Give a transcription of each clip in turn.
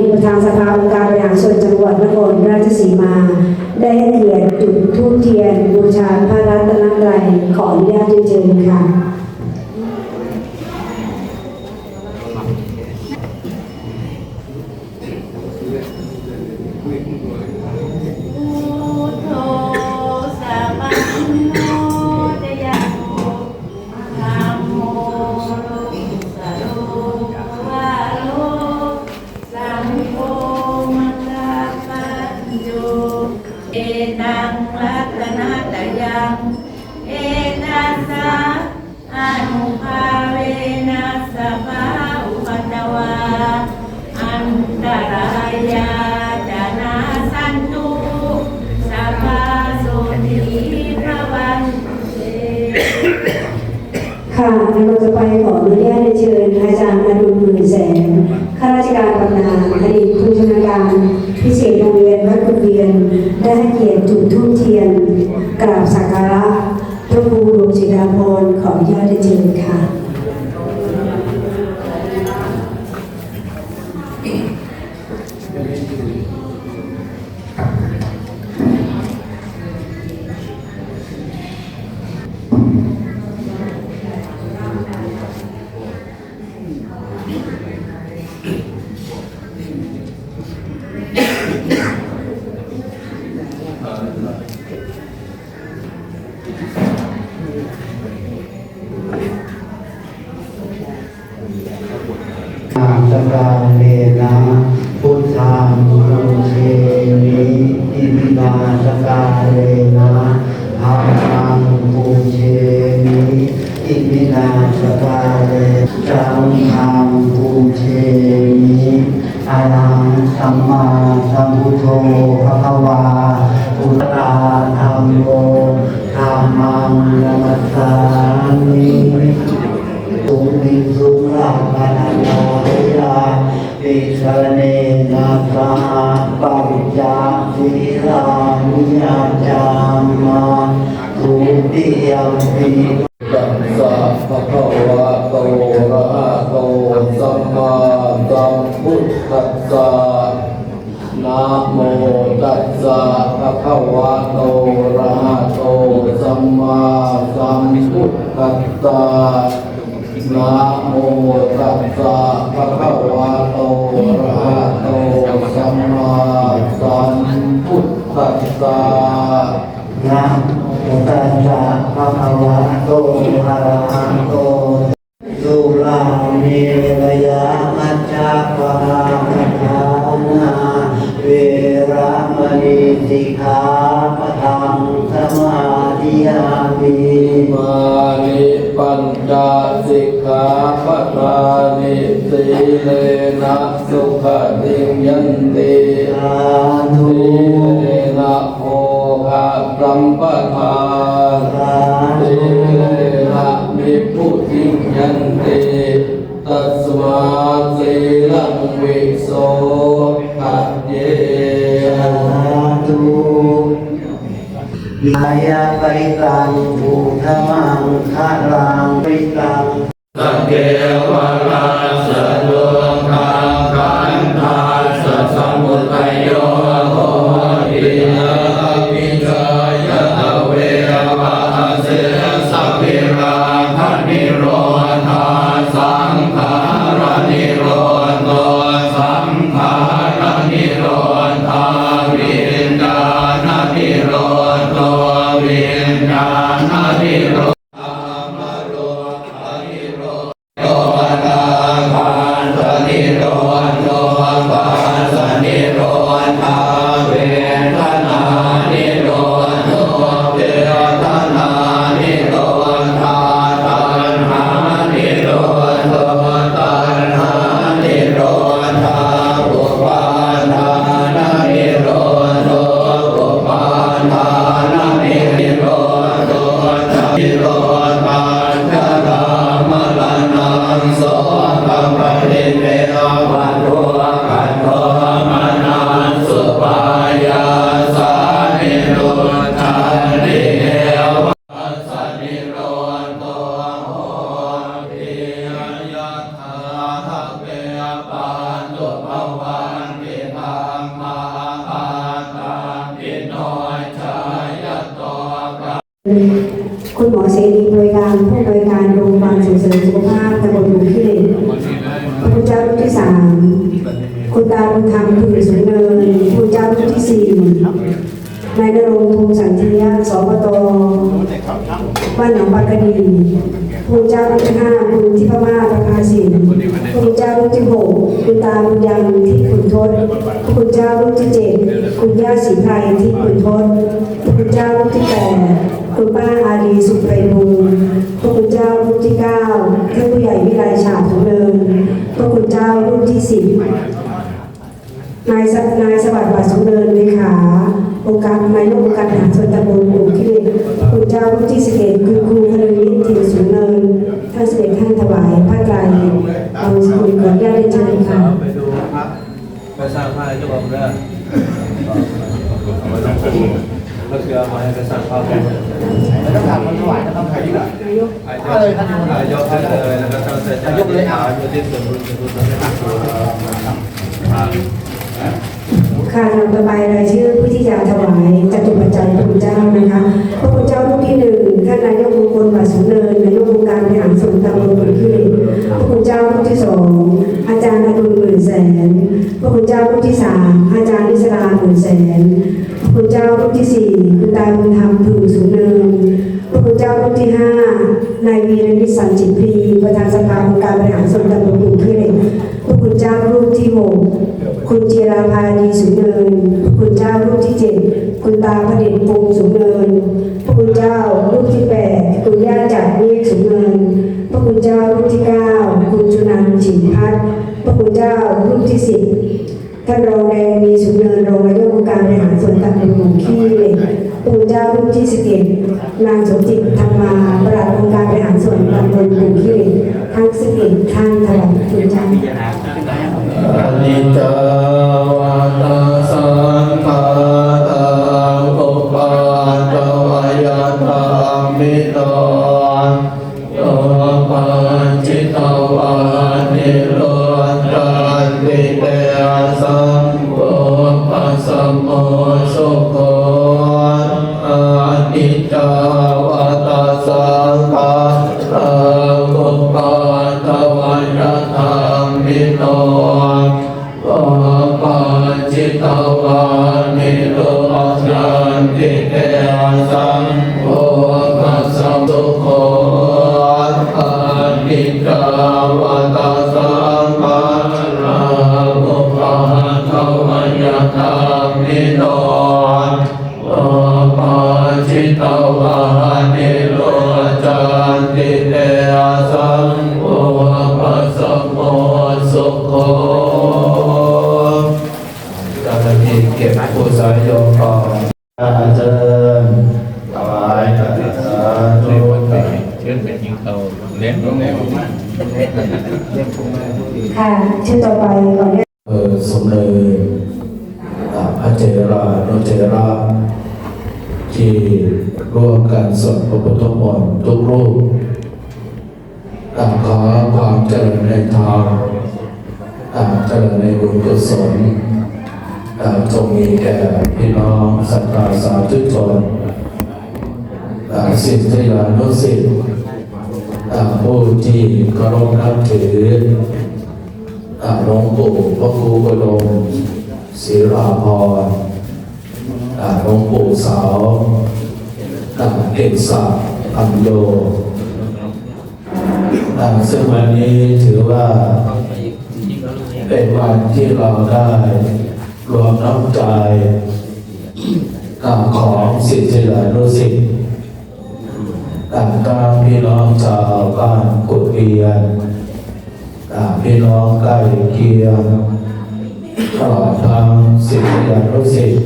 ดีตประธานสภาองค์การบริหารส่วนจังหวัดนครราชสีมา ได้ให้เกียรติจุดธูปเทียนบูชาพระรัตนตรัยขออนุญาตเรียนเชิญค่ะ ค่ะเราจะไปขออนุญาตเรียนเชิญอาจารย์อดุลหมื่นแสนข้าราชการบำนาญอดีตผู้ชำนาญการพิเศษโรงเรียนวัดกุเวียน ได้ให้เกียรติจุดธูปเทียน กราบสักการะพระครูหลวงศิลาภรณ์ขออนุญาตเรียนเชิญค่ะ อ Yeah. ธัสสะนะโมตัสสะภะคะวะโตอะระหะโตสัมมาสัมพุทธัสสะนะโมตัสสะภะคะวะโตอะระหะโตสุรานิระยามัจจาปะราคานาเวระมณีสิกขาปะทังสมาธิยามิมา นิปัญจสิกขาปะทานิสีเลนะสุขติยันติ นิโร นิโนายนรงค์พงสันเทียสปตบ้านหนองปากกระดีคุณเจ้ารุ่นที่ห้าคุณทิพมาประภาสินคุณเจ้ารุ่นที่หกคุณตาบุญยังที่ขุนทศคุณเจ้ารุ่นที่เจ็ดคุณย่าศรีไพรที่ขุนทศคุณเจ้ารุ่นที่แปดคุณป้าอารีสุไพบูรณ์พระคุณเจ้ารุ่นที่เก้าท่านผู้ใหญ่วิไลฉาบของเนินพระคุณเจ้ารุ่นที่สิบ นายสนายสวัสดิ์บัตรสมเนินเลขาองค์การนายกองค์การทหารส่วนตำบลหมู่ขี้เหล็กพระคุณเจ้ารุ่นที่สิบเอ็ดคุณครูพลวิทย์ถิ่นสูงเนินท่านเสด็จท่านถวายผ้าไตรเอาสกุลขออนุญาตเรียนเชิญค่ะไปดูพระไปสร้างพระให้เจ้าของเด้อก็คือเอามาให้ไปสร้างพระกันแล้วต้องถามคนถวายนะครับใครดีกว่าอายกอายกให้เลยแล้วก็ตั้งใจจะยกเลยอะอยู่ที่ส่วนบุญส่วนบุญส่วนบุญ ค่ะนำต่อไปรายชื่อผู้ที่จะถวายจตุปัจจัยพระคุณเจ้านะคะพระคุณเจ้ารูปที่หนึ่งท่านนายกมงคลบัตสูงเนินนายกองค์การบริหารส่วนตำบลขุนขี้เหล็กพระคุณเจ้ารูปที่สองอาจารย์อดุลหมื่นแสนพระคุณเจ้ารูปที่สามอาจารย์นิสราหมื่นแสนพระคุณเจ้ารูปที่สี่คุณตาบุญธรรมพึงสูงเนินพระคุณเจ้ารูปที่ห้านายวีรนิสสันจิตพรีประธานสภาองค์การบริหารส่วนตำบลขุนขี้เหล็กพระคุณเจ้ารูปที่หก คุณจิราภาดีสูงเนิน คุณเจ้ารูปที่เจ็ดคุณตาพระเดชพงษ์สูงเนิน พระคุณเจ้ารูปที่แปดคุณย่าจัดเมฆสูงเนิน พระคุณเจ้ารูปที่เก้าคุณจุนันฉิมพัฒน์พระคุณเจ้ารูปที่สิบท่านรองแดงมีสูงเนินรองนายกองค์การบริหารส่วนตำบลหนองขี้เหล็กพระคุณเจ้ารูปที่สิบเอ็ดนางสมจิตธรรมาประหลัดองค์การบริหารส่วนตำบลหนองขี้เหล็กทั้งสิบเอ็ดท่านถวายคุณเจ้า อนิ อ่างขอความเจริญในธรรมอ่างเจริญในบุญกุศลอ่างจงมีแก่พี่น้องสัตตาสาธุชนอ่างสิทธิยานุสิทธิ์อ่าผู้ที่เคารพนับถืออ่างหลวงปู่พระครูบรมศิราพรอ่างหลวงปู่สาวอ่างเอกศักดิ์อัมโย ซึ่งวันนี้ถือว่าเป็นวันที่เราได้รวมน้ำใจอ่าของสิทธิหลายนุสิทธิ์อ่าตาพี่น้องชาวบ้านกุดเรียนอ่าพี่น้องใกล้เคียงตลอดทางศิษยานุศิษย์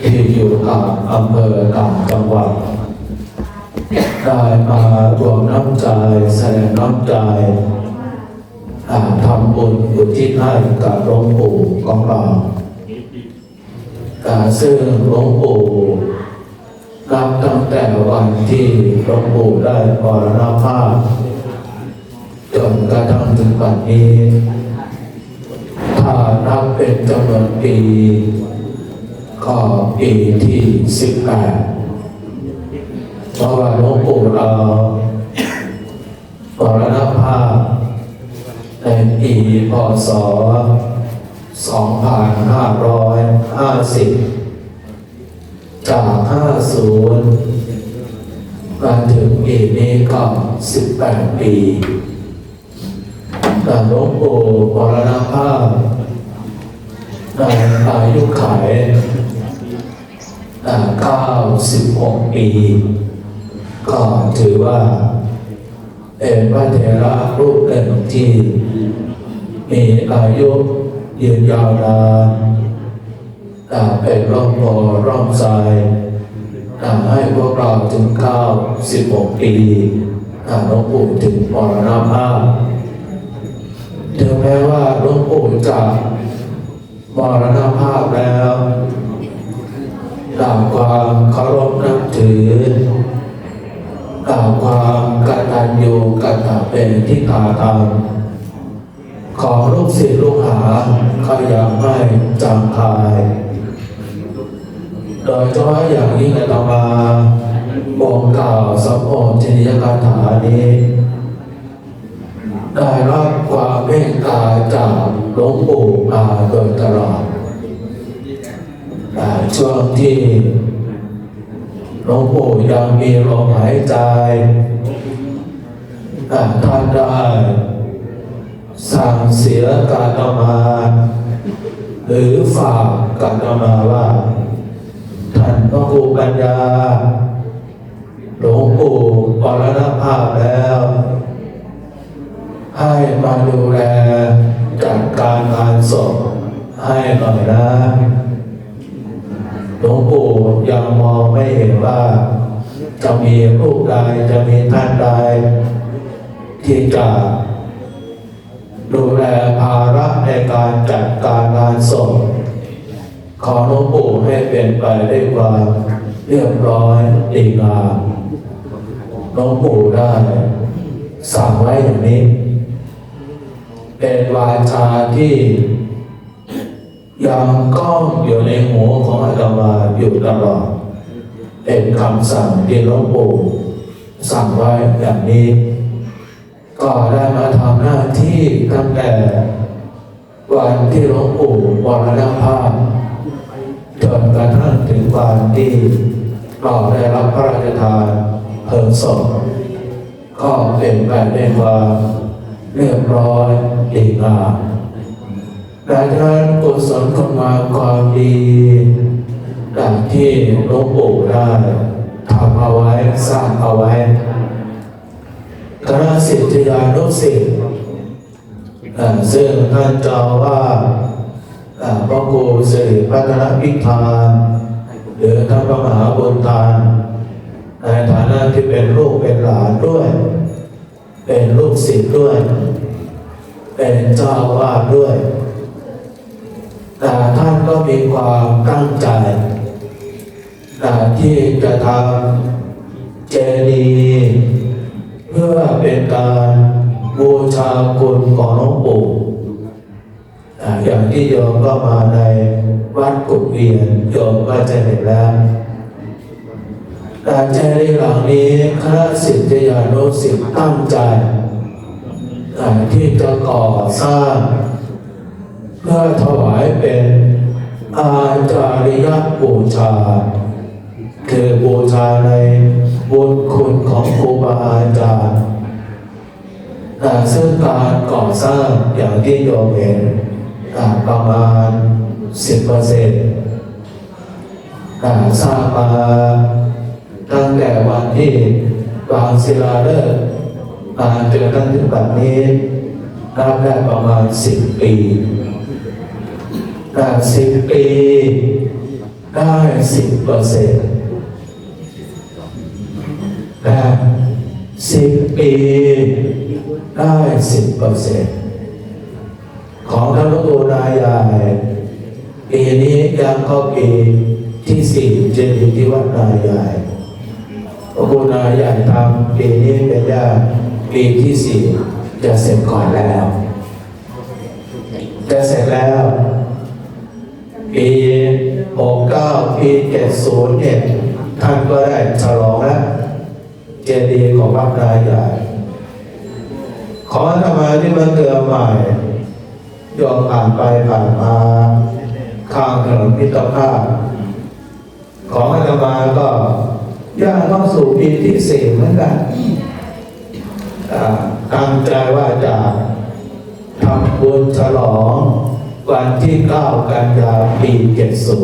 ที่อยู่ต่างอำเภอต่างจังหวัด ได้มารวมน้ำใจแสดงน้ำใจทำบุญอุทิศให้กับหลวงปู่ของเราอ่าซึ่งหลวงปู่นับตั้งแต่วันที่หลวงปู่ได้มรณภาพจนกระทั่งถึงปัจจุบันนี้ ถ้านับเป็นจำนวนปี ก็ปีที่สิบแปด ราะว่าหลวงปู่เราปรณภาพในปีพศ 2550 จาก 50 มาถึงปีนี้ก็ 18 ปีแต่หลวงปู่ปรณภาพในอายุขัย96 ปี ก็ถือว่าเป็นพระเถระรูปหนึ่งที่มีอายุยืนยาวนานอ่เป็นร่มโพร่มทรายทำให้พวกเราถึงเข้า16ปีอ่าหลวงปู่ถึงมรณภาพถึงแม้ว่าหลวงปู่จะมรณภาพแล้วตามความเคารพนับถือ กล่าวความกตัญญูกตเป็นที่ตาธรรมของลูกศิษย์ลูกหาก็ยังไม่จางคาย โดยเฉพาะอย่างยิ่งอาตมาบอกกล่าวสัมโภชนิยคาถานี้ ได้รับความเมตตาจากหลวงปู่มาโดยตลอดอ่าช่วงที่ หลวงปู่ยังมีลมหายใจอ่าท่านได้สั่งเสียการเอามา หรือฝากการเอามาว่าท่านพระครูปัญญาหลวงปู่ปรณภาพแล้ว ให้มาดูแลจัดการงานศพให้หน่อยนะ หลวงปู่ยังมองไม่เห็นว่าจะมีรูปใดจะมีท่านใดที่จะดูแลภาระในการจัดการงานศพขอหลวงปู่ให้เป็นไปด้วยความเรียบร้อยดีงามหลวงปู่ได้สั่งไว้อย่างนี้ เป็นวาจาที่ ยังก้องอยู่ในหัวของอาตมาอยู่ตลอดเป็นคำสั่งที่หลวงปู่สั่งไว้อย่างนี้ ก็ได้มาทำหน้าที่ตั้งแต่วันที่หลวงปู่มรณภาพจนกระทั่งถึงวันที่เราได้รับพระราชทานเพลิงศพก็เป็นไปด้วยความเรียบร้อยดีงาม ดังนั้นกุศลคุณงามความดีดังที่หลวงปู่ได้ทำเอาไว้สร้างเอาไว้คณะศิษยานุศิษย์อ่าซึ่งท่านเจ้าว่าอ่าพระครูสิริพัฒนพิธานหรือท่านพระมหาบุญทาน ในฐานะที่เป็นลูกเป็นหลานด้วย เป็นลูกศิษย์ด้วย เป็นเจ้าวาสด้วย ก็มีความตั้งใจแต่ที่จะทำเจดีย์เพื่อเป็นการบูชาคุณของหลวงปู่อย่างที่โยมก็มาในวัดกุฎเวียนโยมก็จะเห็นแล้วแต่เจดีย์หลังนี้คณะศิษยานุศิษย์ตั้งใจอ่ที่จะก่อสร้างเพื่อถวายเป็น อาจาริยบูชา คือบูชาในบุญคุณของครูบาอาจารย์แต่ซึ่งการก่อสร้างอย่างที่โยมเห็นประมาณ 10%เปอร์เซ็นต์สร้างมาตั้งแต่วันที่วางศิลาฤกษ์มาจนกระทั่งถึงแบบนี้นับได้ประมาณ 10 ปี แต่สิบปี ได้สิบเปอร์เซ็นต์แต่สิบปี ได้สิบเปอร์เซ็นต์ของท่านพระครูนายใหญ่ปีนี้ยังเข้าปีที่สี่จะอยู่ที่วัดนายใหญ่พระครูนายใหญ่ทำปีนี้เป็นยาปีที่สี่จะเสร็จก่อนแล้ว จะเสร็จแล้ว ปี69ปี70เนี่ยท่านก็ได้ฉลองแล้วดีย์ของวัดนายใหญ่ ขอทำไมที่มันเตือนใหม่ยอมผ่านไปผ่านมาข้างถนนมิตรภาพ ของอาตมาก็ย่างเข้าสู่ปีที่สี่เหมือนกันอ่าตั้งใจว่าจะทำบุญฉลอง วันที่ 9 กันยาปี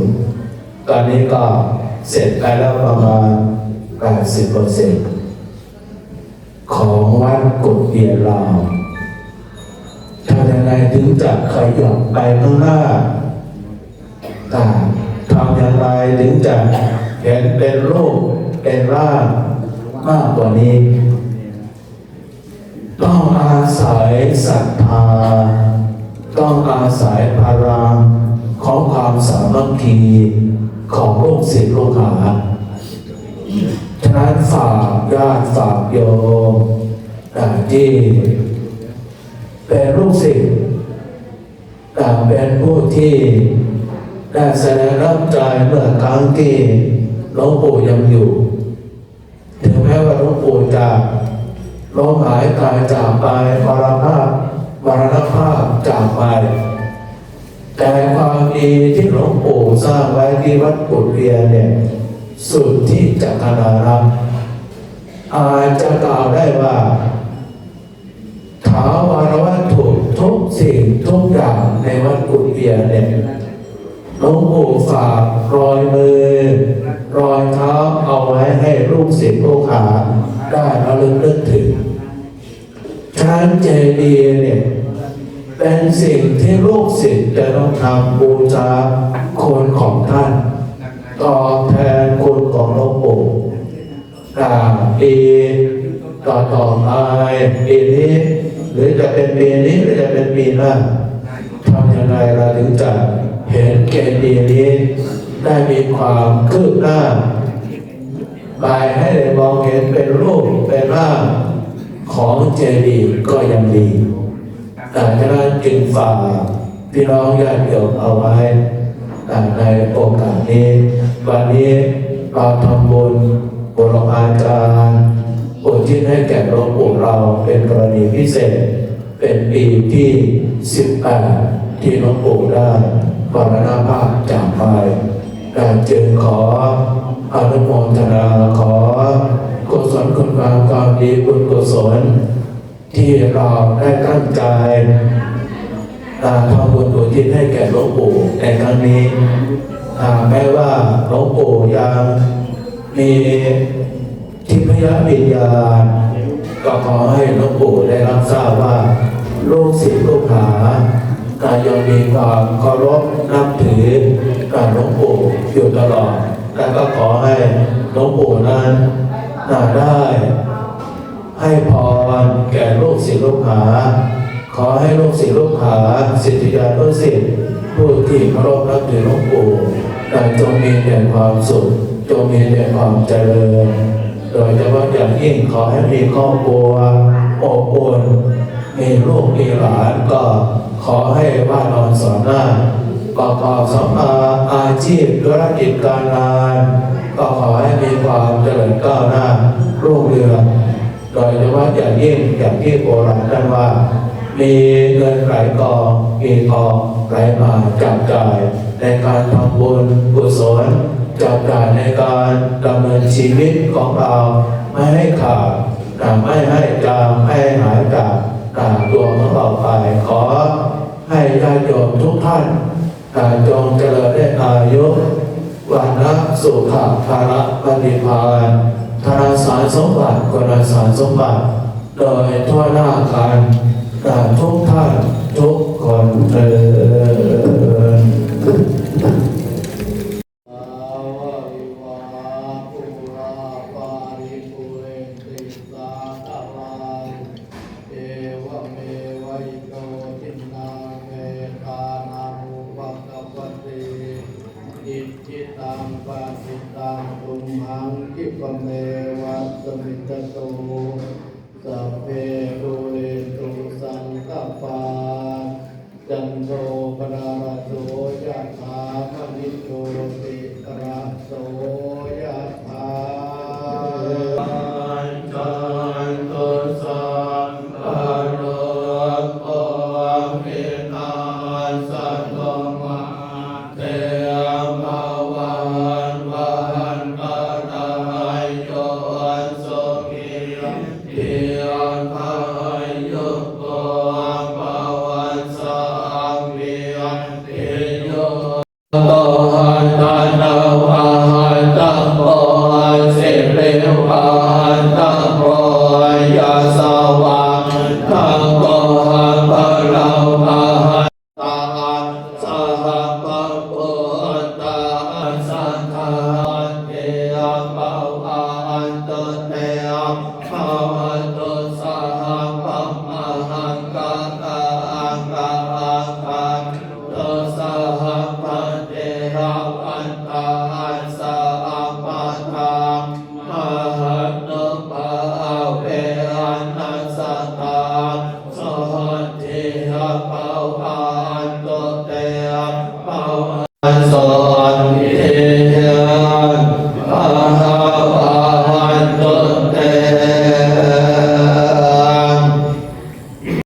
70 ตอนนี้ก็เสร็จไปแล้วประมาณ 80%ของวัดกุฎเบียราวทำยังไงถึงจะขยับไปข้างหน้าต่างทำอย่างไรถึงจะเห็นเป็นรูปเป็นร่างมากกว่านี้ ต้องอาศัยศรัทธา ต้องอาศัยพลังของความสามัคคีของลูกศิษย์ลูกหาฉะนั้นฝากญาติฝากโยมอ่าที่เป็นลูกศิษย์ต่เป็นผู้ที่ได้แสดงรับใจเมื่อครั้งที่หลวงปู่ยังอยู่ ถึงแม้ว่าหลวงปู่จะล้มหายตายจากไปมรณภาพ มรณภาพจากไป แต่ความดีที่หลวงปู่สร้างไว้ที่วัดกุเวียเนี่ยสุดที่จะขนาดนั้นอาจจะกล่าวได้ว่าถาวรวัตถุทุกสิ่งทุกอย่างในวัดกุฎเบียเนี่ยหลวงปู่ฝากรอยมือ รอยเท้าเอาไว้ให้ลูกศิษย์ลูกหาได้ระลึกนึกถึง ชั้นเจดีย์เนี่ยเป็นสิ่งที่ลูกศิษย์จะต้องทำบูชาคนของท่านตอบแทนคุณของหลวงปู่อ่าปีต่อต่อไปปีนี้หรือจะเป็นปีนี้หรือจะเป็นปีหน้าทำยังไงเราถึงจะเห็นเกณฑ์ดีย์นี้ ได้มีความคืบหน้าไปให้ได้มองเห็นเป็นรูปเป็นร่าง ของเจดีย์ก็ยังดีแต่ฉะนั้นจึงฝากพี่น้องญาติโยมเอาไว้อ่ในโอกาสนี้ วันนี้เราทำบุญบุรพาจารย์อุทิศให้แก่หลวงปู่เราเป็นกรณีพิเศษ เป็นปีที่ 18 ที่หลวงปู่ได้มรณภาพจากไปแต่จึงขออนุโมทนาขอ กุศลคุณงามความดีบุญกุศล ที่เราได้ตั้งใจาทำบุญอุทิศให้แก่หลวงปู่ในครั้งนี้แม้ว่าหลวงปู่ยังมีทิพยวิญญาณก็ขอให้หลวงปู่ได้รับทราบว่าลูกศิษย์ลูกหาอ่ยังมีความเคารพนับถืออ่าหลวงปู่อยู่ตลอดและก็ขอให้หลวงปู่นั้น อ่าได้ ให้พรแก่ลูกศิษย์ลูกหา ขอให้ลูกศิษย์ลูกหาศิษยานุศิษย์ผู้ที่เคารพนับถือหลวงปู่แต่จงมีแต่ความสุขจงมีแต่ความเจริญ โดยเฉพาะอย่างยิ่งขอให้มีครอบครัวอบอุ่นมีลูกมีหลานก็ขอให้ว่านอนสอนหน้า ประกอบสัมมาอาชีพธุรกิจการงาน ก็ขอให้มีความเจริญก้าวหน้ารุ่งเรืองโดยเฉพาะอย่างยิ่งอย่างที่โบราณท่านว่า มีเงินไหลกองมีทองไหลมาจับจ่ายในการทำบุญกุศลจับจ่ายในการดำเนินชีวิตของเราไม่ให้ขาดแต่ไม่ให้จางไม่หายจากจากตัวของเราไปขอให้ญาติโยมทุกท่าน กายจงเจริญได้อายุวันนะสุขภาระปฏิภาณธนาสารสมบัติกนสารสมบัติ โดยทั่วหน้ากันแต่ทุกท่านทุ